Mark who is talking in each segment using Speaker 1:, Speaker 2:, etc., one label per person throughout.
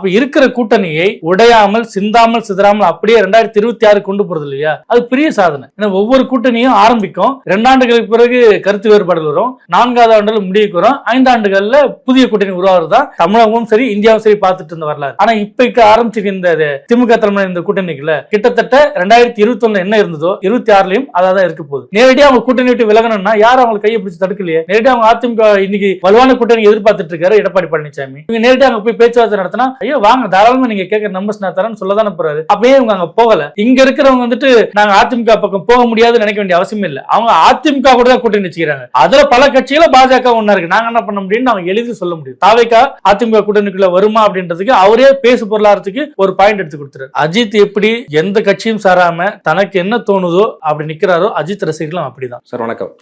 Speaker 1: அப்ப இருக்கிற கூட்டணியை உடையாமல் சிந்தாமல் சிதறாமல் அப்படியே ரெண்டாயிரத்தி இருபத்தி ஆறு கொண்டு போறது இல்லையா? அது பெரிய சாதனை. ஏன்னா ஒவ்வொரு கூட்டணியும் ஆரம்பிக்கும். ரெண்டாண்டுகளுக்கு பிறகு கருத்து வேறுபாடுகள் வரும். நான்காவது ஆண்டுல முடிவுக்கு வரும். ஐந்தாண்டுகள்ல புதிய கூட்டணி உருவாகிறதா? தமிழகமும் சரி இந்தியாவும் சரி பார்த்துட்டு இருந்த வரலாறு. ஆனா இப்ப ஆரம்பிச்சிருக்க இந்த திமுக தலைமை இந்த கூட்டணிக்குள்ள கிட்டத்தட்ட ரெண்டாயிரத்தி இருபத்தி ஒண்ணு என்ன இருந்ததோ இருபத்தி ஆறுலயும் அதான் இருக்க போகுது. நேரடியா அவங்க கூட்டணி விட்டு விலகணும்னா யாரும் அவங்க கையை பிடிச்சி தடுக்கலையே? நேரடியா அவங்க அதிமுக இன்னைக்கு வலுவான கூட்டணி எதிர்பார்த்துட்டு இருக்காரு எடப்பாடி பழனிசாமி. இவங்க நேரடியா அங்க போய் பேச்சுவார்த்தை நடத்தினா ஐயோ வாங்க தாராளமா நீங்க கேட்கற நம்பர்ஸ் நான் தரேன்னு சொல்ல தானே போறாரு. அப்பயே இவங்க அங்க போகல. இங்க இருக்கிறவங்க வந்துட்டு நாங்க அதிமுக பக்கம் போக முடியாதுன்னு நினைக்க வேண்டிய அவசியம் இல்ல. அவங்க அதிமுக கூட தான் கூட்டணி வச்சுக்கிறாங்க. அதுல பல கட்சிகள பாஜக ஒண்ணா இருக்கு. நாங்க என்ன பண்ண முடியும்னு அவங்க எளிதில் சொல்ல முடியும். தாவேக்கா அதிமுக கூட்டணிக்குள்ள வருமா அப்படின்றதுக்கு அவரே பேசு பொருளாதாரத்துக்கு ஒரு பாயிண்ட் எடுத்து கொடுத்துறாரு அஜித் எப்படி எந்த கட்சியும் சாராம தனக்கு என்ன தோணுதோ அப்படி நிக்கிறாரோ அஜித் ரசிகர்களும் அப்படிதான்.
Speaker 2: சார் வணக்கம்.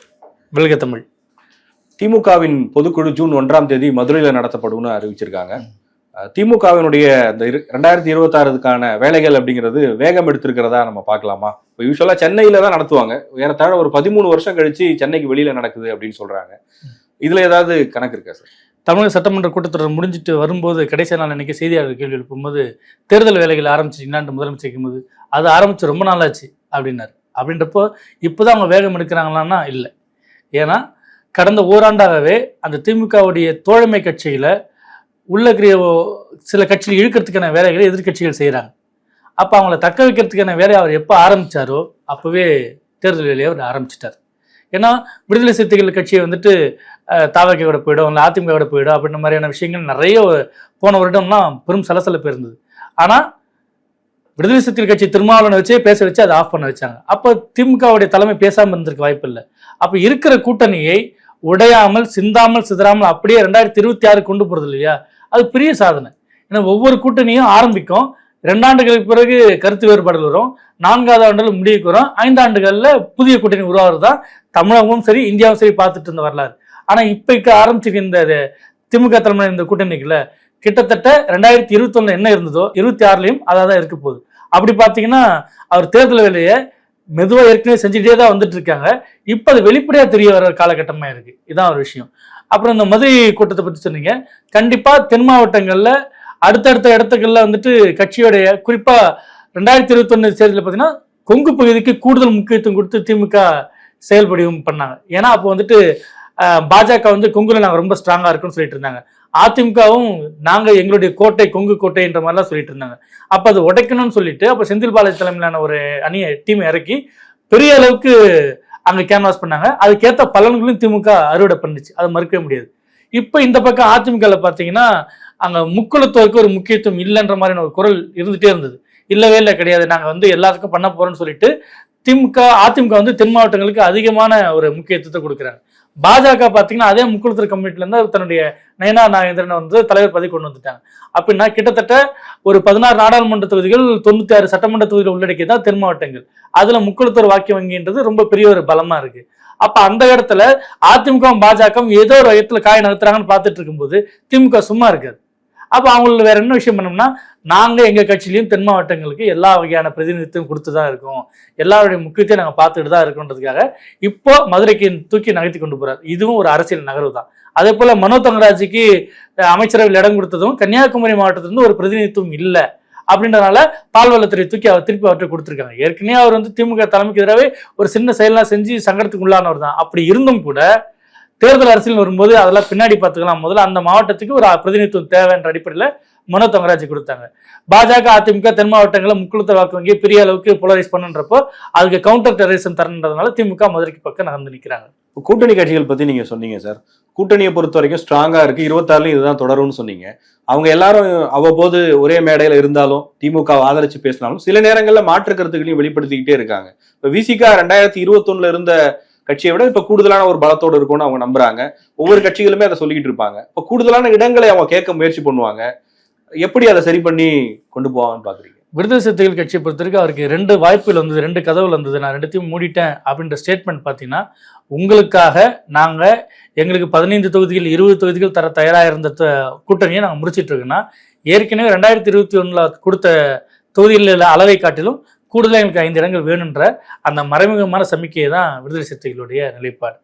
Speaker 1: வெல்க தமிழ்
Speaker 2: திமுகவின் பொதுக்குழு ஜூன் ஒன்றாம் தேதி மதுரையில் நடத்தப்படும்னு அறிவிச்சிருக்காங்க. திமுகவினுடைய இந்த இரு- ரெண்டாயிரத்தி இருபத்தாறுக்கான வேலைகள் அப்படிங்கிறது வேகம் எடுத்திருக்கிறதா நம்ம பார்க்கலாமா? இப்போ யூஸ்வலாக சென்னையில் தான் நடத்துவாங்க. ஏறத்தாழ ஒரு பதிமூணு வருஷம் கழிச்சு சென்னைக்கு வெளியில் நடக்குது அப்படின்னு சொல்கிறாங்க இதில் ஏதாவது கணக்கு இருக்கா சார்
Speaker 1: தமிழக சட்டமன்ற கூட்டத்தொடர் முடிஞ்சிட்டு வரும்போது கடைசி நாள் அன்னைக்கு செய்தியாளர் கேள்வி எழுப்பும்போது தேர்தல் வேலைகள் ஆரம்பிச்சிட்டீங்களான்னு முதலமைச்சர் கேட்கும்போது அது ஆரம்பிச்சு ரொம்ப நாளாச்சு அப்படின்னாரு. அப்படின்றப்போ இப்போ தான் அவங்க வேகம் எடுக்கிறாங்களான்னா இல்லை. ஏன்னா கடந்த ஓராண்டாகவே அந்த திமுகவுடைய தோழமை கட்சியில் உள்ள இருக்கிற சில கட்சிகள் இழுக்கிறதுக்கான வேலைகளை எதிர்க்கட்சிகள் செய்கிறாங்க அப்போ அவங்கள தக்க வைக்கிறதுக்கான வேலையை அவர் எப்போ ஆரம்பிச்சாரோ அப்போவே தேர்தல் வேலையை அவர் ஆரம்பிச்சிட்டார். ஏன்னா விடுதலை சிறுத்தைகள் கட்சியை வந்துட்டு தாவகையோட போயிடும் இல்லை அதிமுக கூட போயிடும் அப்படின்ற மாதிரியான விஷயங்கள் நிறைய போன வருடம்லாம் பெரும் சலசலப்பு இருந்தது. ஆனால் விடுதலை சிறுத்தைகள் கட்சி திருமாவளவனை வச்சே பேச வச்சு அதை ஆஃப் பண்ண வச்சாங்க. அப்போ திமுகவுடைய தலைமை பேசாமல் இருந்திருக்க வாய்ப்பு இல்லை. அப்போ இருக்கிற கூட்டணியை உடையாமல் சிந்தாமல் சிதறாமல் அப்படியே ரெண்டாயிரத்தி இருபத்தி ஆறு கொண்டு போகிறது இல்லையா? அது பெரிய சாதனை. ஏன்னா ஒவ்வொரு கூட்டணியும் ஆரம்பிக்கும். ரெண்டாண்டுகளுக்கு பிறகு கருத்து வேறுபாடுகள் வரும். நான்காவது ஆண்டுகள் முடிவுக்கு வரும். ஐந்தாண்டுகளில் புதிய கூட்டணி உருவாகிறதா தமிழகமும் சரி இந்தியாவும் சரி பார்த்துட்டு இருந்த வரலாறு. ஆனால் இப்போக்கு ஆரம்பிச்சிருக்க திமுக தலைமை இந்த கூட்டணிக்குள்ள கிட்டத்தட்ட ரெண்டாயிரத்தி இருபத்தொன்னு என்ன இருந்ததோ இருபத்தி ஆறுலையும் அதான் தான் இருக்க போகுது. அப்படி பார்த்தீங்கன்னா அவர் தேர்தல் வேலையை மெதுவாக ஏற்கனவே செஞ்சுட்டே தான் வந்துட்டு இருக்காங்க. இப்போ அது வெளிப்படையாக தெரிய வர காலகட்டமாக இருக்குது இதான் ஒரு விஷயம். அப்புறம் இந்த மதுரை கூட்டத்தை பற்றி சொன்னீங்க. கண்டிப்பாக தென் மாவட்டங்களில் அடுத்தடுத்த இடத்துக்கள்ல வந்துட்டு கட்சியோடைய குறிப்பாக ரெண்டாயிரத்தி இருபத்தொன்னு தேர்தலில் பார்த்தீங்கன்னா கொங்கு பகுதிக்கு கூடுதல் முக்கியத்துவம் கொடுத்து திமுக செயல்படியும் பண்ணாங்க. ஏன்னா அப்போ வந்துட்டு பாஜக வந்து கொங்குல நாங்கள் ரொம்ப ஸ்ட்ராங்காக இருக்குன்னு சொல்லிட்டு இருந்தாங்க. அதிமுகவும் நாங்கள் எங்களுடைய கோட்டை கொங்கு கோட்டைன்ற மாதிரிலாம் சொல்லிட்டு இருந்தாங்க. அப்போ அது உடைக்கணும்னு சொல்லிட்டு அப்போ செந்தில் பாலாஜி தலைமையிலான ஒரு அணியை டீம் இறக்கி பெரிய அளவுக்கு அங்க கேன்வாஸ் பண்ணாங்க. அதுக்கேற்ற பலன்களும் திமுக அறுவடை பண்ணுச்சு. அதை மறுக்கவே முடியாது. இப்போ இந்த பக்கம் அதிமுகவில் பார்த்தீங்கன்னா அங்க முக்குளத்துவருக்கு ஒரு முக்கியத்துவம் இல்லைன்ற மாதிரியான ஒரு குரல் இருந்துட்டே இருந்தது. இல்லவே இல்லை கிடையாது. நாங்க வந்து எல்லாத்துக்கும் பண்ண போறோம்னு சொல்லிட்டு திமுக அதிமுக வந்து தென் மாவட்டங்களுக்கு அதிகமான ஒரு முக்கியத்துவத்தை கொடுக்குறாங்க. பாஜக பார்த்தீங்கன்னா அதே முக்குளத்தூர் கம்யூனிட்டிலேருந்து தன்னுடைய நயனா நாகேந்திரனை வந்து தலைவர் பதவி கொண்டு வந்துட்டாங்க. அப்படின்னா கிட்டத்தட்ட ஒரு பதினாறு நாடாளுமன்ற தொகுதிகள் தொண்ணூற்றி ஆறு சட்டமன்ற தொகுதிகள் உள்ளடக்கிய தான் தென் மாவட்டங்கள். அதில் முக்குளத்தூர் வாக்கிய வங்கின்றது ரொம்ப பெரிய ஒரு பலமாக இருக்குது அப்போ அந்த இடத்துல அதிமுக பாஜகவும் ஏதோ ஒரு இடத்துல காய நகர்த்துறாங்கன்னு பார்த்துட்டு இருக்கும்போது திமுக சும்மா இருக்காது. அப்போ அவங்களுக்கு வேற என்ன விஷயம் பண்ணோம்னா நாங்கள் எங்கள் கட்சியிலையும் தென் மாவட்டங்களுக்கு எல்லா வகையான பிரதிநிதித்துவம் கொடுத்து தான் இருக்கோம். எல்லாருடைய முக்கியத்தையும் நாங்கள் பார்த்துட்டு தான் இருக்கோன்றதுக்காக இப்போ மதுரைக்கு தூக்கி நகர்த்தி கொண்டு போகிறார் இதுவும் ஒரு அரசியல் நகர்வு தான். அதே போல் மனோ தங்கராஜுக்கு அமைச்சரவையில் இடம் கொடுத்ததும் கன்னியாகுமரி மாவட்டத்திலிருந்து ஒரு பிரதிநிதித்துவம் இல்லை அப்படின்றனால பால்வளத்துறை தூக்கி அவர் திருப்பி அவர்கிட்ட கொடுத்துருக்காங்க. ஏற்கனவே அவர் வந்து திமுக தலைமைக்கு எதிராகவே ஒரு சின்ன செயலாம் செஞ்சு சங்கடத்துக்கு உள்ளானவர் தான். அப்படி இருந்தும் கூட தேர்தல் அரசியல் வரும்போது அதெல்லாம் பின்னாடி பார்த்துக்கலாம். முதல்ல அந்த மாவட்டத்துக்கு ஒரு பிரதிநிதித்துவம் தேவைன்ற அடிப்படையில் மனோ தங்கராஜ் கொடுத்தாங்க. பாஜக அதிமுக தென் மாவட்டங்களில் முக்குளத்தை வாக்கு வங்கி பெரிய அளவுக்கு போலரைஸ் பண்ணுன்றப்போ அதுக்கு கவுண்டர் டெரரிசம் தரன்றதுனால திமுக மதுரைக்கு பக்கம் நகர்ந்து நிற்கிறாங்க
Speaker 2: இப்போ கூட்டணி கட்சிகள் பத்தி நீங்க சொன்னீங்க சார். கூட்டணியை பொறுத்த வரைக்கும் ஸ்ட்ராங்கா இருக்கு. இருபத்தாறுலயும் இதுதான் தொடரும்னு சொன்னீங்க. அவங்க எல்லாரும் அவ்வப்போது ஒரே மேடையில இருந்தாலும் திமுக வை ஆதரிச்சு பேசினாலும் சில நேரங்களில் மாற்று கருத்துக்களையும் வெளிப்படுத்திக்கிட்டே இருக்காங்க. இப்போ விசிகா ரெண்டாயிரத்தி இருபத்தொன்னுல இருந்த கட்சியை விட இப்ப கூடுதலான ஒரு பலத்தோடு இருக்கும்னு அவங்க நம்புறாங்க. ஒவ்வொரு கட்சிகளுமே அதை சொல்லிக்கிட்டு இருப்பாங்க. இப்போ கூடுதலான இடங்களை அவங்க கேட்க முயற்சி பண்ணுவாங்க. எப்படி அதை சரி பண்ணி கொண்டு போவாங்கன்னு பாக்குறீங்க?
Speaker 1: விடுதலை சிறுத்தைகள் கட்சியை பொறுத்த வரைக்கும் அவருக்கு ரெண்டு வாய்ப்புகள் வந்தது ரெண்டு கதவுகள் வந்தது. நான் ரெண்டுத்தையும் மூடிட்டேன் அப்படின்ற ஸ்டேட்மெண்ட் பார்த்தீங்கன்னா உங்களுக்காக நாங்கள் எங்களுக்கு பதினைந்து தொகுதிகள் இருபது தொகுதிகள் தர தயாராக இருந்த கூட்டணியை நாங்கள் முடிச்சிட்டு இருக்கோம்னா ஏற்கனவே ரெண்டாயிரத்தி இருபத்தி ஒன்றில் கொடுத்த தொகுதிகளில் அளவை காட்டிலும் கூடுதலாக எங்களுக்கு ஐந்து இடங்கள் வேணுன்ற அந்த மறைமுகமான சமிக்கையை தான் விடுதலை சிறுத்தைகளுடைய நிலைப்பாடு.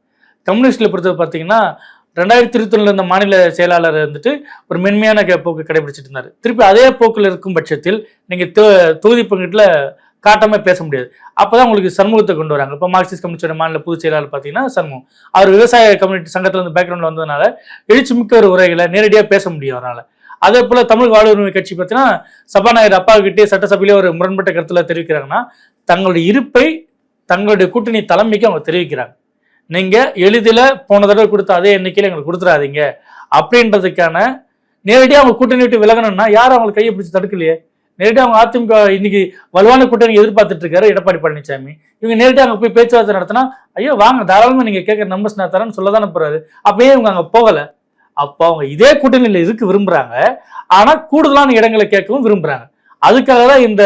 Speaker 1: கம்யூனிஸ்டில் பொறுத்தவரை பார்த்தீங்கன்னா ரெண்டாயிரத்தி இருபத்தி இருந்த மாநில செயலாளர் வந்துட்டு ஒரு மென்மையான க- போக்கு கடைபிடிச்சிட்டு இருந்தார். திருப்பி அதே போக்கில் இருக்கும் பட்சத்தில் நீங்கள் தொ- தொகுதி பங்கீட்டில் காட்டாம பேச முடியாது. அப்போ தான் உங்களுக்கு சண்முகத்தை கொண்டு வராங்க. இப்போ மார்க்சிஸ்ட் கம்யூனிஸ்டோட மாநில பொதுச் செயலாளர் பார்த்தீங்கன்னா சண்முகம். அவர் விவசாய கம்யூனிட்டி சங்கத்தில் இருந்து பேக்ரவுண்ட்ல வந்ததுனால எழுச்சி மிக்க ஒரு உரைகளை நேரடியாக பேச முடியும் அவரால். அதே போல தமிழ் வாழ்வுரிமை கட்சி பார்த்தீங்கன்னா சபாநாயகர் அப்பா கிட்டே சட்டசபையிலே ஒரு முரண்பட்ட கருத்துல தெரிவிக்கிறாங்கன்னா தங்களுடைய இருப்பை தங்களுடைய கூட்டணி தலைமைக்கு அவங்க தெரிவிக்கிறாங்க. நீங்க எளிதில் போன தடவை கொடுத்த அதே எண்ணிக்கையில் எங்களுக்கு கொடுத்துடாதீங்க. அப்படின்றதுக்கான நேரடியாக அவங்க கூட்டணி விட்டு விலகணும்னா யாரும் அவங்களுக்கு கையை பிடிச்சி தடுக்கலையே? நேரடியாக அவங்க அதிமுக இன்னைக்கு வலுவான கூட்டணி எதிர்பார்த்துட்டு இருக்காரு எடப்பாடி பழனிசாமி இவங்க நேரடியாக அங்கே போய் பேச்சுவார்த்தை நடத்தினா ஐயோ வாங்க தாராளமாக நீங்கள் கேட்குற நம்பர்ஸ் நான் தரேன்னு சொல்ல தானே போகிறாரு அப்பயே இவங்க அங்கே போகலை. அப்போ அவங்க இதே கூட்டணியில் இருக்கு விரும்புறாங்க. ஆனா கூடுதலான இடங்களை கேட்கவும் விரும்புறாங்க. அதுக்காக தான் இந்த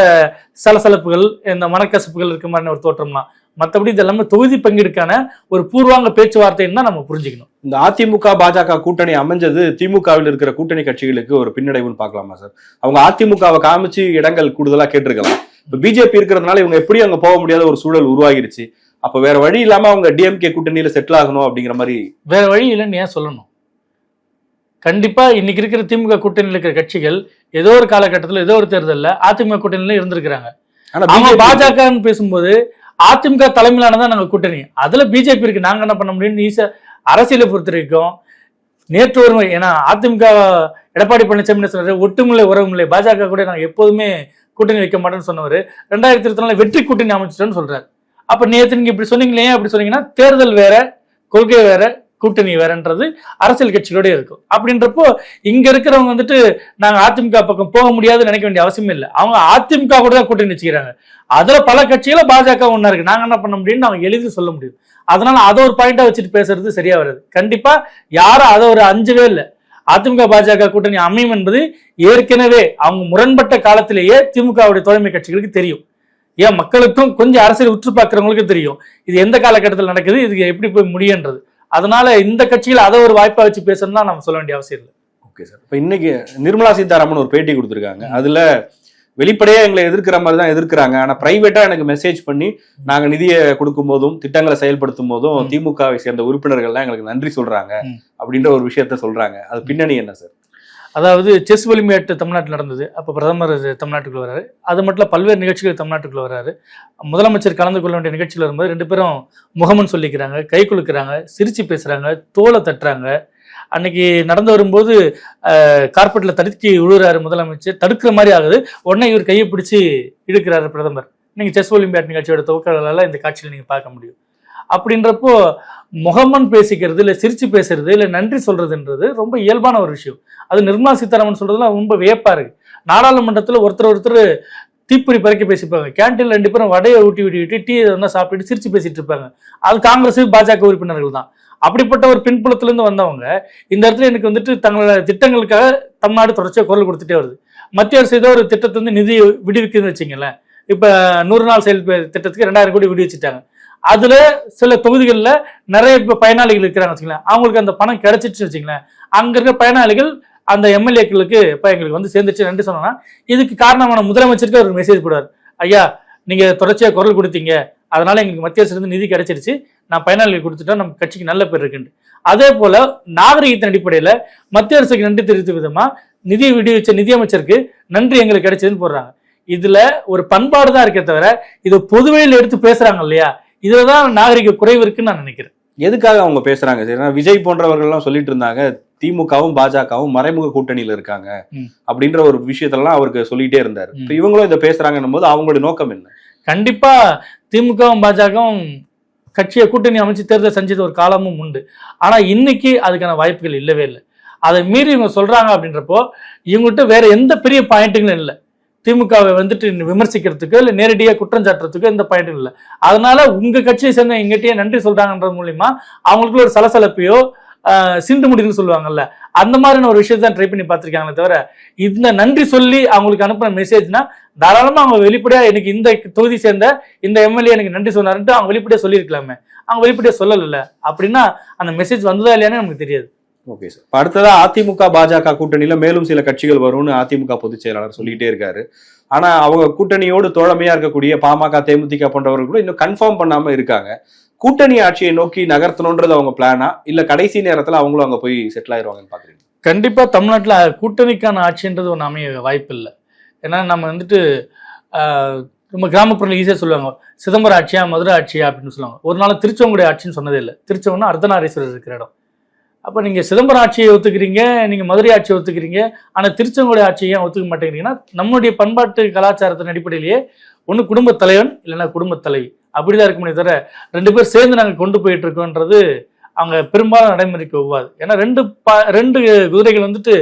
Speaker 1: சலசலப்புகள் இந்த மனக்கசப்புகள் இருக்க மாதிரி ஒரு தோற்றம்லாம். மற்றபடி இது எல்லாமே தொகுதி பங்கீடுக்கான ஒரு பூர்வாங்க பேச்சுவார்த்தைன்னு தான் நம்ம புரிஞ்சுக்கணும்.
Speaker 2: இந்த அதிமுக பாஜக கூட்டணி அமைஞ்சது திமுகவில் இருக்கிற கூட்டணி கட்சிகளுக்கு ஒரு பின்னடைவுன்னு பார்க்கலாமா சார்? அவங்க அதிமுகவை காமிச்சு இடங்கள் கூடுதலா கேட்டிருக்கலாம். இப்ப பிஜேபி இருக்கிறதுனால இவங்க எப்படி அங்க போக முடியாத ஒரு சூழல் உருவாகிருச்சு. அப்ப வேற வழி இல்லாம அவங்க டிஎம்கே கூட்டணியில செட்டில் ஆகணும் அப்படிங்கிற மாதிரி
Speaker 1: வேற வழி இல்லைன்னு ஏன் சொல்லணும்? கண்டிப்பா இன்னைக்கு இருக்கிற திமுக கூட்டணியில் இருக்கிற கட்சிகள் ஏதோ ஒரு காலகட்டத்தில் ஏதோ ஒரு தேர்தலில் அதிமுக கூட்டணியில இருந்திருக்கிறாங்க. அவங்க பாஜகன்னு பேசும்போது அதிமுக தலைமையிலானதான் நாங்க கூட்டணி. அதுல பிஜேபி இருக்கு. நாங்க என்ன பண்ண முடியும்னு ஈஸியா அரசியலை பொறுத்த வரைக்கும் நேற்று ஒரு முறை, ஏன்னா அதிமுக எடப்பாடி பழனிசாமி சொன்னாரு ஒட்டுமில்லை உறவுமில்லை. பாஜக கூட நாங்க எப்போதுமே கூட்டணி வைக்க மாட்டேன்னு சொன்னவர். ரெண்டாயிரத்தி இருபத்தி நாலு வெற்றி கூட்டணி அமைச்சிட்டோன்னு சொல்றாரு. அப்ப நேற்று நீங்க இப்படி சொன்னீங்களே அப்படி சொன்னீங்கன்னா தேர்தல் வேற கொள்கை வேற கூட்டணி வேறன்றது அரசியல் கட்சிகளோட இருக்கும். அப்படின்றப்போ இங்க இருக்கிறவங்க வந்துட்டு நாங்க அதிமுக பக்கம் போக முடியாதுன்னு நினைக்க வேண்டிய அவசியம் இல்லை. அவங்க அதிமுக கூட தான் கூட்டணி வச்சுக்கிறாங்க. அதுல பல கட்சிகள பாஜக ஒன்றா இருக்கு. நாங்க என்ன பண்ண முடியும்னு அவங்க எளிதில் சொல்ல முடியும். அதனால அதை ஒரு பாயிண்டா வச்சுட்டு பேசுறது சரியா வராது. கண்டிப்பா யாரும் அதை ஒரு அஞ்சவே இல்லை. அதிமுக பாஜக கூட்டணி அமையும் என்பது ஏற்கனவே அவங்க முரண்பட்ட காலத்திலேயே திமுகவுடைய தோழமை கட்சிகளுக்கு தெரியும். ஏன்? மக்களுக்கும் கொஞ்சம் அரசியல் உற்று பார்க்குறவங்களுக்கும் தெரியும். இது எந்த காலகட்டத்தில் நடக்குது? இதுக்கு எப்படி போய் முடியுன்றது? அதனால இந்த கட்சியில் அதை ஒரு வாய்ப்பா வச்சு பேசணும்னா நம்ம சொல்ல வேண்டிய அவசியம் இல்லை.
Speaker 2: Okay sir. இப்போ இன்னைக்கு நிர்மலா சீதாராமன் ஒரு பேட்டி கொடுத்துருக்காங்க. அதுல வெளிப்படையா எங்களை எதிர்க்கிற மாதிரி தான் எதிர்க்கிறாங்க. ஆனா பிரைவேட்டா எனக்கு மெசேஜ் பண்ணி நாங்க நிதியை கொடுக்கும் போதும் திட்டங்களை செயல்படுத்தும் போதும். திமுகவை சேர்ந்த உறுப்பினர்கள்லாம் எங்களுக்கு நன்றி சொல்றாங்க. அப்படின்ற ஒரு விஷயத்த சொல்றாங்க. அது பின்னணி என்ன சார்?
Speaker 1: அதாவது செஸ் ஒலிம்பியாட் தமிழ்நாட்டில் நடந்தது. அப்போ பிரதமர் தமிழ்நாட்டுக்குள்ள வராரு. அது மட்டும் இல்ல, பல்வேறு நிகழ்ச்சிகள் தமிழ்நாட்டுக்குள்ள வராரு. முதலமைச்சர் கலந்து கொள்ள வேண்டிய நிகழ்ச்சியில் வரும்போது ரெண்டு பேரும் முகமன் சொல்லிக்கிறாங்க கை குலுக்கிறாங்க சிரிச்சு பேசுறாங்க தோலை தட்டுறாங்க. அன்னைக்கு நடந்து வரும்போது கார்பெட்டில் தடுக்கி விழுறாரு முதலமைச்சர். தடுக்கிற மாதிரி ஆகுது. உடனே இவர் கையை பிடிச்சி இழுக்கிறாரு பிரதமர். நீங்கள் செஸ் ஒலிம்பியாட் நிகழ்ச்சியோட துவக்கங்களெல்லாம் இந்த காட்சியில் நீங்கள் பார்க்க முடியும். அப்படின்றப்போ முகமன் பேசிக்கிறது இல்லை சிரிச்சு பேசுறது இல்லை நன்றி சொல்றதுன்றது ரொம்ப இயல்பான ஒரு விஷயம். அது நிர்மலா சீதாராமன் சொல்றதுலாம் ரொம்ப வியப்பா இருக்கு. நாடாளுமன்றத்தில் ஒருத்தர் ஒருத்தர் தீப்பொறி பறக்க பேசிப்பாங்க. கேன்டீன்ல ரெண்டு பேரும் வடையை ஊட்டி ஊட்டி ஊட்டி டீ எதனா சாப்பிட்டு சிரிச்சு பேசிட்டு இருப்பாங்க. அது காங்கிரஸ் பாஜக உறுப்பினர்கள் தான். அப்படிப்பட்ட ஒரு பின்புலத்திலேருந்து வந்தவங்க இந்த இடத்துல எனக்கு வந்துட்டு தங்களோட திட்டங்களுக்காக தமிழ்நாடு தொடர்ச்சியாக குரல் கொடுத்துட்டே வருது. மத்திய அரசு ஏதோ ஒரு திட்டத்தை வந்து நிதி விடுவிக்குதுன்னு வச்சிங்களேன் இப்போ நூறு நாள் செயல் திட்டத்துக்கு ரெண்டாயிரம் கோடி விடுவிச்சுட்டாங்க. அதுல சில தொகுதிகளில் நிறைய பயனாளிகள் இருக்கிறாங்க வச்சுங்களேன் அவங்களுக்கு அந்த பணம் கிடைச்சிட்டு வச்சுங்களேன் அங்க இருக்க பயனாளிகள் அந்த எம்எல்ஏக்களுக்கு இப்போ எங்களுக்கு வந்து சேர்ந்துச்சு நன்றி சொன்னோன்னா இதுக்கு காரணமான முதலமைச்சருக்கு ஒரு மெசேஜ் போடுவார். ஐயா நீங்க தொடர்ச்சியாக குரல் கொடுத்தீங்க. அதனால எங்களுக்கு மத்திய அரசு நிதி கிடைச்சிருச்சு. நான் பயனாளிகள் கொடுத்துட்டா நம்ம கட்சிக்கு நல்ல பேர் இருக்குன்னு அதே போல நாகரிகத்தின் அடிப்படையில் மத்திய அரசுக்கு நன்றி தெரிவித்த விதமா நிதி விடுவிச்ச நிதியமைச்சருக்கு நன்றி எங்களுக்கு கிடைச்சதுன்னு போடுறாங்க. இதுல ஒரு பண்பாடு தான் இருக்கே தவிர இதை பொதுவெளியில் எடுத்து பேசுறாங்க இல்லையா? இதுலதான் நாகரிக குறைவு இருக்குன்னு நான் நினைக்கிறேன்.
Speaker 2: எதுக்காக அவங்க பேசுறாங்க? சார் விஜய் போன்றவர்கள்லாம் சொல்லிட்டு இருந்தாங்க. திமுகவும் பாஜகவும் மறைமுக கூட்டணியில இருக்காங்க. அப்படின்ற ஒரு விஷயத்தெல்லாம் அவருக்கு சொல்லிட்டே இருந்தாரு. இவங்களும் இதை பேசுறாங்கன்னும் போது அவங்களுடைய நோக்கம் என்ன?
Speaker 1: கண்டிப்பா திமுகவும் பாஜகவும் கட்சியை கூட்டணி அமைச்சு தேர்தல் செஞ்சது ஒரு காலமும் உண்டு. ஆனா இன்னைக்கு அதுக்கான வாய்ப்புகள் இல்லவே இல்லை. அதை மீறி இவங்க சொல்றாங்க அப்படின்றப்போ இவங்ககிட்ட வேற எந்த பெரிய பாயிண்ட்டுங்களும் இல்லை. திமுகவை வந்துட்டு விமர்சிக்கிறதுக்கு இல்லை நேரடியாக குற்றம் சாட்டுறதுக்கு எந்த பயனும் இல்லை. அதனால உங்க கட்சியை சேர்ந்த எங்கிட்டயே நன்றி சொல்றாங்கன்றது மூலியமா அவங்களுக்குள்ள ஒரு சலசலப்பையோ சிண்டு முடின்னு சொல்லுவாங்கல்ல அந்த மாதிரியான ஒரு விஷயத்தான் ட்ரை பண்ணி பார்த்துருக்காங்களே தவிர இந்த நன்றி சொல்லி அவங்களுக்கு அனுப்புன மெசேஜ்னா தாராளமாக அவங்க வெளிப்படையாக எனக்கு இந்த தொகுதி சேர்ந்த இந்த எம்எல்ஏ எனக்கு நன்றி சொன்னாருன்ட்டு அவங்க வெளிப்படையாக சொல்லியிருக்கலாமே. அவங்க வெளிப்படையாக சொல்லல. அப்படின்னா அந்த மெசேஜ் வந்ததா இல்லையானே நமக்கு தெரியாது.
Speaker 2: ஓகே சார் இப்ப அடுத்ததா அதிமுக பாஜக கூட்டணியில மேலும் சில கட்சிகள் வரும்னு அதிமுக பொதுச் செயலாளர் சொல்லிட்டே இருக்காரு. ஆனா அவங்க கூட்டணியோடு தோழமையா இருக்கக்கூடிய பாமக தேமுதிக போன்றவர்கள் கூட இன்னும் கன்ஃபார்ம் பண்ணாம இருக்காங்க. கூட்டணி ஆட்சியை நோக்கி நகர்த்தணுன்றது அவங்க பிளானா இல்ல கடைசி நேரத்துல அவங்களும் அங்க போய் செட்டில் ஆயிருவாங்கன்னு பாக்குறீங்க
Speaker 1: கண்டிப்பா தமிழ்நாட்டுல கூட்டணிக்கான ஆட்சின்றது ஒன்று அமைய வாய்ப்பு இல்லை. ஏன்னா நம்ம வந்துட்டு நம்ம கிராமப்புறங்கள் ஈஸியாக சொல்லுவாங்க. சிதம்பரம் ஆட்சியா மதுரை ஆட்சியா அப்படின்னு சொல்லுவாங்க. ஒரு நாள் திருச்செங்கோடு ஆட்சின்னு சொன்னதே இல்லை. திருச்செங்கோடு அர்த்தநாரீஸ்வரர் இருக்கிற இடம். அப்போ நீங்கள் சிதம்பரம் ஆட்சியை ஒத்துக்கிறீங்க நீங்கள் மதுரை ஆட்சியை ஒத்துக்கிறீங்க ஆனால் திருச்செங்கோடு ஆட்சியை ஏன் ஒத்துக்க மாட்டேங்கிறீங்கன்னா நம்மளுடைய பண்பாட்டு கலாச்சாரத்தின் அடிப்படையிலேயே ஒன்று குடும்பத் தலைவன் இல்லைன்னா குடும்பத் தலைவி. அப்படிதான் இருக்குமே தவிர ரெண்டு பேர் சேர்ந்து நாங்கள் கொண்டு போயிட்டு இருக்கோன்றது அவங்க பெரும்பாலும் நடைமுறைக்கு ஒவ்வாது. ஏன்னா ரெண்டு ப ரெண்டு குதிரைகள் வந்துட்டு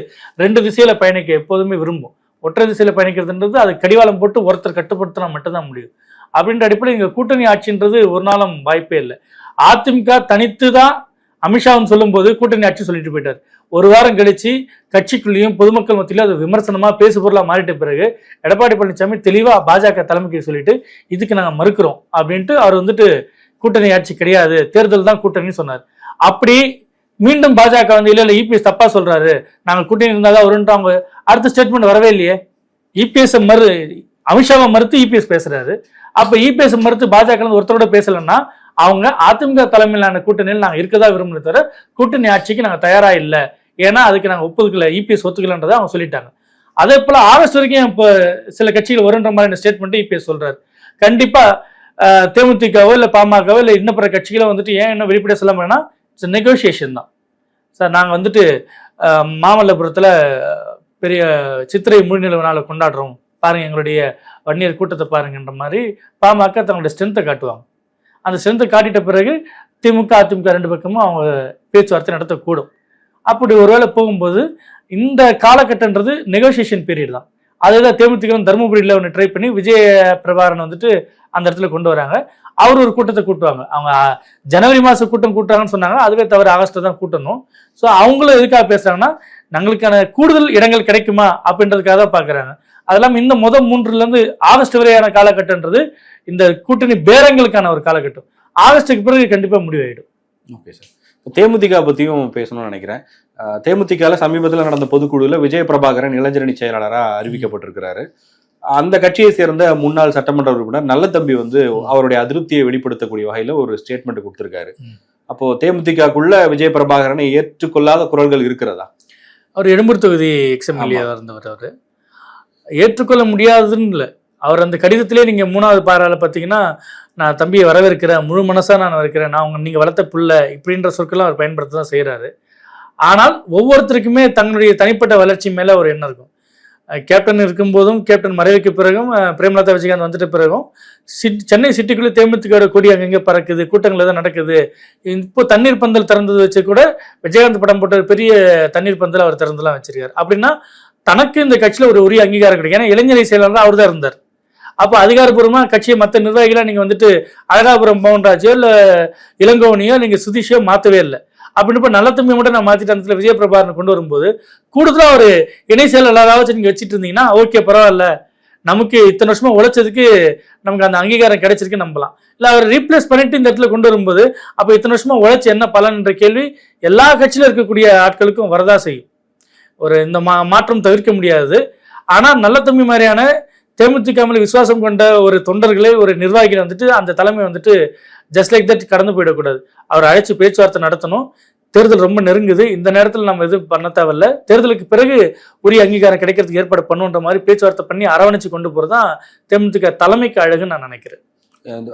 Speaker 1: ரெண்டு திசையில் பயணிக்க எப்போதுமே விரும்பும். ஒற்றை திசையில் பயணிக்கிறதுன்றது அது கடிவாளம் போட்டு ஒருத்தர் கட்டுப்படுத்தினா மட்டும்தான் முடியும். அப்படின்ற அடிப்படையில் இங்கே கூட்டணி ஆட்சின்றது ஒரு நாளும் வாய்ப்பே இல்லை. அதிமுக தனித்து தான் அமித்ஷாவும் சொல்லும்போது கூட்டணி ஆட்சி சொல்லிட்டு போயிட்டார். ஒரு வாரம் கழிச்சு கட்சிக்குள்ளேயும் பொதுமக்கள் மத்தியிலும் அது விமர்சனமாக பேசு பொருளாக மாறிட்ட பிறகு எடப்பாடி பழனிசாமி தெளிவாக பாஜக தலைமைக்கு சொல்லிட்டு இதுக்கு நாங்கள் மறுக்கிறோம் அப்படின்ட்டு அவர் வந்துட்டு கூட்டணி ஆட்சி கிடையாது தேர்தல் தான் கூட்டணின்னு சொன்னார். அப்படி மீண்டும் பாஜக வந்து இல்லை இல்லை இபிஎஸ் தப்பாக சொல்கிறாரு நாங்கள் கூட்டணி இருந்தால் தான் வரும்ன்ற அவங்க அடுத்த ஸ்டேட்மெண்ட் வரவே இல்லையே. இபிஎஸ் மறு அமித்ஷாவை மறுத்து இபிஎஸ் பேசுறாரு. அப்ப இபிஎஸ் மறுத்து பாஜக ஒருத்தரோட பேசலன்னா அவங்க அதிமுக தலைமையிலான கூட்டணியில் நாங்கள் இருக்கதா விரும்புறத தவிர கூட்டணி ஆட்சிக்கு நாங்கள் தயாரா இல்லை. ஏன்னா அதுக்கு நாங்கள் ஒப்புக்கல இபிஎஸ் ஒத்துக்கலன்றதை அவங்க சொல்லிட்டாங்க. அதே போல ஆகஸ்ட் வரைக்கும் இப்போ சில கட்சிகள் வருன்ற மாதிரி ஸ்டேட்மெண்ட் இபிஎஸ் சொல்றாரு. கண்டிப்பா தேமுதிகவோ இல்லை பாமகவோ இல்லை இன்னும் பிற கட்சிகளோ வந்துட்டு ஏன் இன்னும் வெளிப்படையாக சொல்ல முடியும்னா இட்ஸ் நெகோசியேஷன் தான். சார் நாங்கள் வந்துட்டு மாமல்லபுரத்தில் பெரிய சித்திரை முழுநிலவு நாளை கொண்டாடுறோம். பாருங்க எங்களுடைய வன்னியர் கூட்டத்தை பாருங்கன்ற மாதிரி பாமக தங்களுடைய ஸ்ட்ரென்த்தை காட்டுவாங்க. அந்த ஸ்ட்ரென்த்தை காட்டிட்ட பிறகு திமுக அதிமுக ரெண்டு பக்கமும் அவங்க பேச்சுவார்த்தை நடத்தக்கூடும். அப்படி ஒருவேளை போகும்போது இந்த காலகட்டன்றது நெகோசியேஷன் பீரியட் தான். அதுதான் தேமுதிக தருமபுரியில் ஒன்று ட்ரை பண்ணி விஜய பிரபாரன் வந்துட்டு அந்த இடத்துல கொண்டு வராங்க. அவர் ஒரு கூட்டத்தை கூட்டுவாங்க. அவங்க ஜனவரி மாதம் கூட்டம் கூட்டுறாங்கன்னு சொன்னாங்க. அதுவே தவிர ஆகஸ்ட்ல தான் கூட்டணும். ஸோ அவங்களும் எதுக்காக பேசுறாங்கன்னா நம்மளுக்கான கூடுதல் இடங்கள் கிடைக்குமா? அப்படின்றதுக்காக தான் பார்க்குறாங்க அதெல்லாம் இந்த முத மூன்றுல இருந்து ஆகஸ்ட் வரையான காலகட்டன்றது இந்த கூட்டணி பேரங்களுக்கான ஒரு காலகட்டம். ஆகஸ்டுக்கு பிறகு கண்டிப்பா முடிவாயிடும்.
Speaker 2: Okay sir. தேமுதிக பத்தியும் பேசணும்னு நினைக்கிறேன். அஹ் தேமுதிகல சமீபத்துல நடந்த பொதுக்குழுல விஜய பிரபாகரன் இளைஞரணி செயலாளரா அறிவிக்கப்பட்டிருக்கிறாரு. அந்த கட்சியை சேர்ந்த முன்னாள் சட்டமன்ற உறுப்பினர் நல்ல தம்பி வந்து அவருடைய அதிருப்தியை வெளிப்படுத்தக்கூடிய வகையில ஒரு ஸ்டேட்மெண்ட் கொடுத்திருக்காரு. அப்போ தேமுதிகக்குள்ள விஜய பிரபாகரனை ஏற்றுக்கொள்ளாத குரல்கள் இருக்கிறதா?
Speaker 1: அவர் எழும்பூர் தொகுதி எக்ஸ்எம்எல்ஏ இருந்தவர் அவர். ஏற்றுக்கொள்ள முடியாதுன்னு இல்லை. அவர் அந்த கடிதத்திலே நீங்கள் மூணாவது பாறால் பார்த்தீங்கன்னா நான் தம்பியை வரவேற்கிறேன் முழு மனசாக நான் இருக்கிறேன் நான் அவங்க நீங்கள் வளர்த்த புள்ள இப்படின்ற சொற்கள்லாம் அவர் பயன்படுத்த தான் செய்கிறாரு ஆனால் ஒவ்வொருத்தருக்குமே தங்களுடைய தனிப்பட்ட வளர்ச்சி மேலே ஒரு எண்ணம் இருக்கும். கேப்டன் இருக்கும்போதும் கேப்டன் மறைவுக்கு பிறகும் பிரேமலதா விஜயகாந்த் வந்துட்ட பிறகும் சிட் சென்னை சிட்டிக்குள்ளே தேமுத்துக்கோட கொடி அங்கங்கே பறக்குது கூட்டங்கள் எதாவது நடக்குது. இப்போ தண்ணீர் பந்தல் திறந்தது வச்சு கூட விஜயகாந்த் படம் போட்ட ஒரு பெரிய தண்ணீர் பந்தல் அவர் திறந்துலாம் வச்சிருக்காரு. அப்படின்னா தனக்கு இந்த கட்சியில் ஒரு உரிய அங்கீகாரம் கிடைக்கும். ஏன்னா இளைஞரை செயலாளர் அவர் தான் இருந்தார். அப்போ அதிகாரப்பூர்வமாக கட்சியை மற்ற நிர்வாகிகளாக நீங்கள் வந்துட்டு அழகாபுரம் பவுன்ராஜோ இல்லை இளங்கோவனியோ நீங்கள் சுதீஷோ மாற்றவே இல்லை. அப்படின்னு நல்ல தம்பி மட்டும் நான் மாற்றிட்டு அந்த இடத்துல விஜயபிரபாரன் கொண்டு வரும்போது கூடுதலாக ஒரு இணை செயலாளராக நீங்கள் வச்சுட்டு இருந்தீங்கன்னா ஓகே பரவாயில்ல. நமக்கு இத்தனை வருஷமா உழைச்சதுக்கு நமக்கு அந்த அங்கீகாரம் கிடைச்சிருக்கு நம்பலாம். இல்லை அவர் ரீப்ளேஸ் பண்ணிட்டு இந்த இடத்துல கொண்டு வரும்போது அப்போ இத்தனை வருஷமா உழைச்சி என்ன பலன்ன்ற கேள்வி எல்லா கட்சியில இருக்கக்கூடிய ஆட்களுக்கும் வரதா செய்யும். ஒரு இந்த மா மாற்றம் தவிர்க்க முடியாது. ஆனால் நல்ல தம்பி மாதிரியான தேமுதிக மேல விசுவாசம் கொண்ட ஒரு தொண்டர்களே ஒரு நிர்வாகிகள் வந்துட்டு அந்த தலைமை வந்துட்டு ஜஸ்ட் லைக் தட் கடந்து போயிடக்கூடாது. அவர் அழைச்சு பேச்சுவார்த்தை நடத்தணும். தேர்தல் ரொம்ப நெருங்குது. இந்த நேரத்தில் நம்ம எதுவும் பண்ண தேவையில்ல. தேர்தலுக்கு பிறகு உரிய அங்கீகாரம் கிடைக்கிறதுக்கு ஏற்பாடு பண்ணுன்ற மாதிரி பேச்சுவார்த்தை பண்ணி அரவணைச்சு கொண்டு போறதுதான் தேமுதிக தலைமைக்கு அழகுன்னு நான் நினைக்கிறேன்.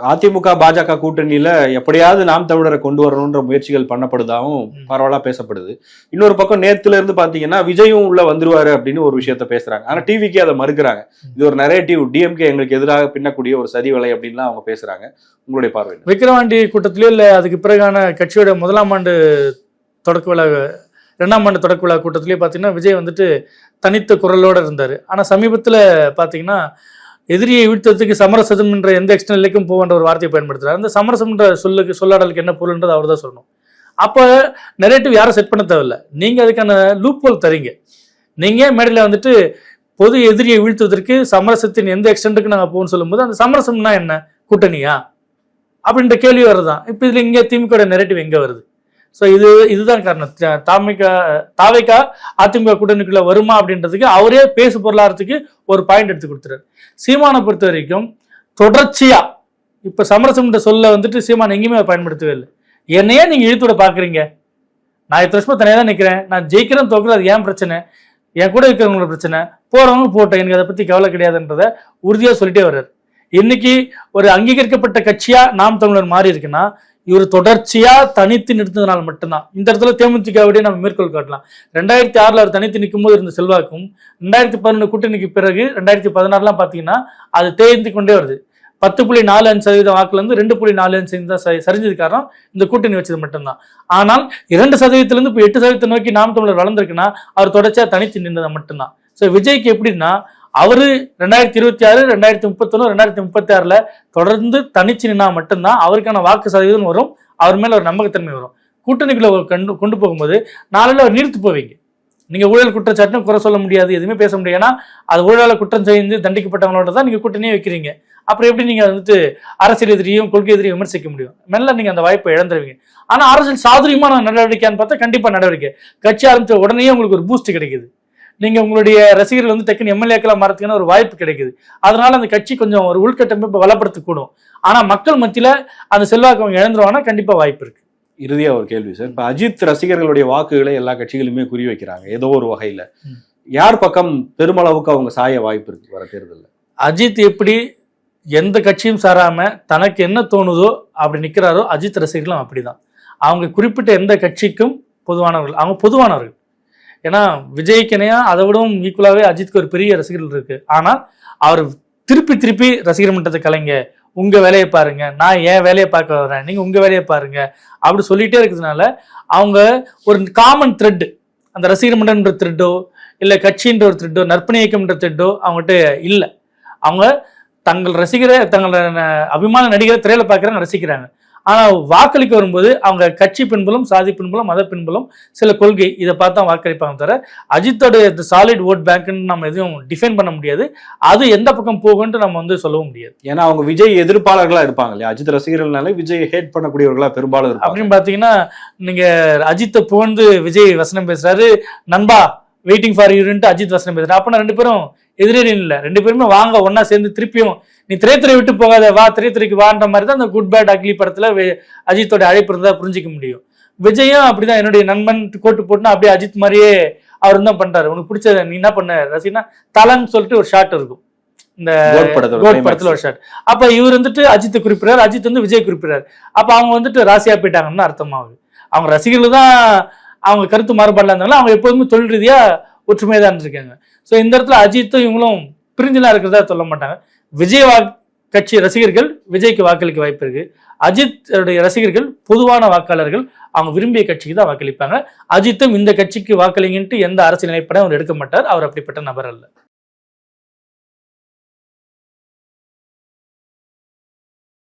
Speaker 2: அதிமுக பாஜக கூட்டணியில எப்படியாவது நாம் தமிழரை கொண்டு வரணுன்ற முயற்சிகள் பண்ணப்படுதாவும். பரவலா பேசப்படுது. இன்னொரு பக்கம் நேத்துல இருந்து பாத்தீங்கன்னா விஜயும் உள்ள வந்துருவாரு அப்படின்னு ஒரு விஷயத்த பேசுறாங்க. ஆனா டிவிக்கு அதை மறுக்கிறாங்க. இது ஒரு நரேட்டிவ் டிஎம்கே எங்களுக்கு எதிராக பின்னக்கூடிய ஒரு சதி வலை அப்படின்லாம் அவங்க பேசுறாங்க. உங்களுடைய பார்வை என்ன?
Speaker 1: விக்கிரவாண்டி கூட்டத்திலயோ இல்லை அதுக்கு பிறகான கட்சியோட முதலாம் ஆண்டு தொடக்க விழா ரெண்டாம் ஆண்டு தொடக்க விழா கூட்டத்திலேயே பார்த்தீங்கன்னா விஜய் வந்துட்டு தனித்த குரலோட இருந்தார். ஆனால் சமீபத்தில் பார்த்தீங்கன்னா எதிரியை வீழ்த்ததுக்கு சமரசம் என்ற எந்த எக்ஸ்டர்னல் நிலைக்கும் போகின்ற ஒரு வார்த்தையை பயன்படுத்துறாரு. அந்த சமரசம்ன்ற சொல்லுக்கு சொல்லாடலுக்கு என்ன பொருள்ன்றது அவர் தான் சொல்லணும். அப்போ நெரேட்டிவ் யாரும் செட் பண்ண தேவையில்ல. நீங்கள் அதுக்கான லூப்போல் தரீங்க. நீங்கள் மேடையில் வந்துட்டு பொது எதிரியை வீழ்த்துவதற்கு சமரசத்தின் எந்த எக்ஸ்டென்ட்டுக்கு நாங்கள் போகணும்னு சொல்லும்போது அந்த சமரசம்னா என்ன? கூட்டணியா? அப்படின்ற கேள்வி வருதான். இப்போ இதில் இங்கே திமுக நெரேட்டிவ் எங்கே வருது? ஸோ இது இதுதான் காரணம். த- தாமிக தாவைக்கா அதிமுக கூட்டணிக்குள்ள வருமா அப்படின்றதுக்கு அவரே பேசு பொருளாதாரத்துக்கு ஒரு பாயிண்ட் எடுத்து கொடுத்துறாரு. சீமானை பொறுத்த வரைக்கும் தொடர்ச்சியா இப்போ சமரசம்ன்ற சொல்ல வந்துட்டு சீமான் எங்கேயுமே பயன்படுத்தவே இல்லை. என்னையே நீங்கள் இழுத்து பாக்குறீங்க பார்க்குறீங்க. நான் இத்தனை வருஷமா தனியாக தான் நிற்கிறேன் நான் ஜெயிக்கிறேன் தோக்குறது அது ஏன் பிரச்சனை? என் கூட இருக்கிறவங்களோட பிரச்சனை. போறவங்க போட்டோம். எனக்கு அதை பற்றி கவலை கிடையாதுன்றத உறுதியாக சொல்லிட்டே வர்றாரு. இன்னைக்கு ஒரு அங்கீகரிக்கப்பட்ட கட்சியாக நாம் தமிழர் மாறி இருக்குன்னா இவர் தொடர்ச்சியா தனித்து நிறுத்ததுனால மட்டும்தான். இந்த இடத்துல தேமுதிகவுடைய நம்ம மேற்கோள் காட்டலாம். ரெண்டாயிரத்தி ஆறுல அவர் தனித்து நிற்கும் போது இருந்த செல்வாக்கும் ரெண்டாயிரத்தி பதினொன்று கூட்டணிக்கு பிறகு ரெண்டாயிரத்தி பதினாறுலாம் பார்த்தீங்கன்னா அது தேய்ந்து கொண்டே வருது. பத்து புள்ளி நாலு அஞ்சு சதவீதம் வாக்குல இருந்து ரெண்டு புள்ளி நாலு அஞ்சு சதவீதம் சரிஞ்சது காரணம் இந்த கூட்டணி வச்சது மட்டும்தான். ஆனால் இரண்டு சதவீதத்துல இருந்து இப்போ எட்டு சதவீதத்தை நோக்கி நாம் தமிழர் வளர்ந்துருக்குன்னா அவர் தொடர்ச்சியா தனித்து நின்றதை மட்டும்தான். ஸோ விஜய்க்கு எப்படின்னா அவரு ரெண்டாயிரத்தி இருபத்தி ஆறு ரெண்டாயிரத்தி முப்பத்தொன்னு ரெண்டாயிரத்தி முப்பத்தி ஆறுல தொடர்ந்து தனிச்சு நின்னா மட்டும்தான் அவருக்கான வாக்கு சதவீதம் வரும் அவர் மேல ஒரு நம்பகத்தன்மை வரும். கூட்டணிக்குள்ள கண்டு கொண்டு போகும்போது நாளில் அவர் நீர்த்து போவீங்க. நீங்க ஊழல் குற்றச்சாட்டுன்னு குறை சொல்ல முடியாது எதுவுமே பேச முடியாது. ஏன்னா அது ஊழலை குற்றம் செய்து தண்டிக்கப்பட்டவங்களோட தான் நீங்க கூட்டணியே வைக்கிறீங்க. அப்புறம் எப்படி நீங்க வந்துட்டு அரசியல் எதிரியும் கொள்கை எதிரியும் விமர்சிக்க முடியும்? மெல்ல நீங்க அந்த வாய்ப்பை இழந்துருவீங்க. ஆனா அரசியல் சாதுரியமான நடவடிக்கைன்னு பார்த்தா கண்டிப்பா நடவடிக்கை. கட்சி ஆரம்பிச்ச உடனே உங்களுக்கு ஒரு பூஸ்ட் கிடைக்குது. நீங்க உங்களுடைய ரசிகர்கள் வந்து டக்குன்னு எம்எல்ஏக்களா மாறதுக்கான ஒரு வாய்ப்பு கிடைக்குது. அதனால அந்த கட்சி கொஞ்சம் ஒரு உள்கட்டமைப்பு பலப்படுத்தக்கூடும் ஆனா மக்கள் மத்தியில அந்த செல்வாக்கு அவங்க இழந்துருவாங்கன்னா கண்டிப்பா வாய்ப்பு இருக்கு.
Speaker 2: இறுதியா ஒரு கேள்வி சார். இப்ப அஜித் ரசிகர்களுடைய வாக்குகளை எல்லா கட்சிகளுமே குறி வைக்கிறாங்க. ஏதோ ஒரு வகையில. யார் பக்கம் பெருமளவுக்கு அவங்க சாய வாய்ப்பு இருக்கு வர தேர்தல்ல?
Speaker 1: அஜித் எப்படி எந்த கட்சியும் சாராம தனக்கு என்ன தோணுதோ அப்படி நிக்கிறாரோ அஜித் ரசிகர்களும் அப்படிதான். அவங்க குறிப்பிட்ட எந்த கட்சிக்கும் பொதுவானவர்கள் அவங்க பொதுவானவர்கள். ஏன்னா விஜய்க்கு இணையா அதை விடவும் ஈக்குவலாகவே அஜித்க்கு ஒரு பெரிய ரசிகர்கள் இருக்கு. ஆனால் அவர் திருப்பி திருப்பி ரசிகர் மன்றத்தை கலைங்க. உங்க வேலையை பாருங்க. நான் என் வேலையை பார்க்க வரேன். நீங்க உங்க வேலையை பாருங்க. அப்படி சொல்லிட்டே இருக்கிறதுனால அவங்க ஒரு காமன் த்ரெட் அந்த ரசிகர் மன்றம்ன்ற த்ரெட்டோ இல்லை கட்சின்ற ஒரு த்ரெட்டோ நற்பணி இயக்கம்ன்ற த்ரெட்டோ அவங்ககிட்ட இல்லை. அவங்க தங்கள் ரசிகரை தங்கள் அபிமான நடிகரை திரையில பார்க்குறாங்க ரசிக்கிறாங்க. ஆனால் வாக்களிக்க வரும்போது அவங்க கட்சி பின்புலம் சாதி பின்புலம் மத பின்புலம் சில கொள்கை இதை பார்த்து தான் வாக்களிப்பாங்க தவிர அஜித்தோட சாலிட் ஓட் பேங்க்னு நம்ம எதுவும் டிஃபைன் பண்ண முடியாது. அது எந்த பக்கம் போகும்ன்ட்டு நம்ம வந்து சொல்லவும் முடியாது.
Speaker 2: ஏன்னா அவங்க விஜய் எதிர்ப்பாளர்களா இருப்பாங்க இல்லையா? அஜித் ரசிகர்கள்னாலே விஜய் ஹேட் பண்ணக்கூடியவர்களா பெரும்பாலும்
Speaker 1: அப்படின்னு பார்த்தீங்கன்னா நீங்க அஜித்தை புகழ்ந்து விஜய் வசனம் பேசுறாரு. நண்பா வெயிட்டிங் ஃபார் யூன்ட்டு அஜித் வசனம் பேசுறாரு. அப்ப ரெண்டு பேரும் எதிரே இல்லை. ரெண்டு பேருமே வாங்க ஒண்ணா சேர்ந்து திருப்பியும் நீ திரைத்துறை விட்டு போகாத வா திரைத்துறைக்கு வான்ற மாதிரி தான் அந்த குட் பேட் அக்லி படத்துல அஜித்தோட அழைப்பு இருந்தா புரிஞ்சிக்க முடியும். விஜயும் அப்படிதான் என்னுடைய நண்பன் கோட்டு போட்டுனா அப்படியே அஜித் மாதிரியே அவர் தான் பண்றாரு. உனக்கு பிடிச்ச நீ என்ன பண்ண ரசிகனா? தலன்னு சொல்லிட்டு ஒரு ஷாட் இருக்கும். இந்த
Speaker 2: கோட்.
Speaker 1: படத்துல ஒரு ஷாட் அப்ப இவர் வந்துட்டு அஜித்தை குறிப்பிடுறாரு. அஜித் வந்து விஜய் குறிப்பிடுறாரு. அப்ப அவங்க வந்துட்டு ராசியா போயிட்டாங்கன்னு அர்த்தமாகுது. அவங்க ரசிகர்கள் தான் அவங்க கருத்து மாறுபாடுல இருந்தாலும் அவங்க எப்போதுமே தொழில் ரீதியா ஒற்றுமையா தான் இருக்காங்க ஸோ இந்த இடத்துல அஜித்தும் இவங்களும் பிரிஞ்சுலாம் இருக்கிறதா சொல்ல மாட்டாங்க. விஜய் வா கட்சி ரசிகர்கள் விஜய்க்கு வாக்களிக்க வாய்ப்பு இருக்கு. அஜித்துடைய ரசிகர்கள் பொதுவான வாக்காளர்கள் அவங்க விரும்பிய கட்சிக்கு தான் வாக்களிப்பாங்க. அஜித்தும் இந்த கட்சிக்கு வாக்களிங்கன்ட்டு எந்த அரசியல் நிலைப்பட அவர் எடுக்க மாட்டார். அவர் அப்படிப்பட்ட நபர் அல்ல.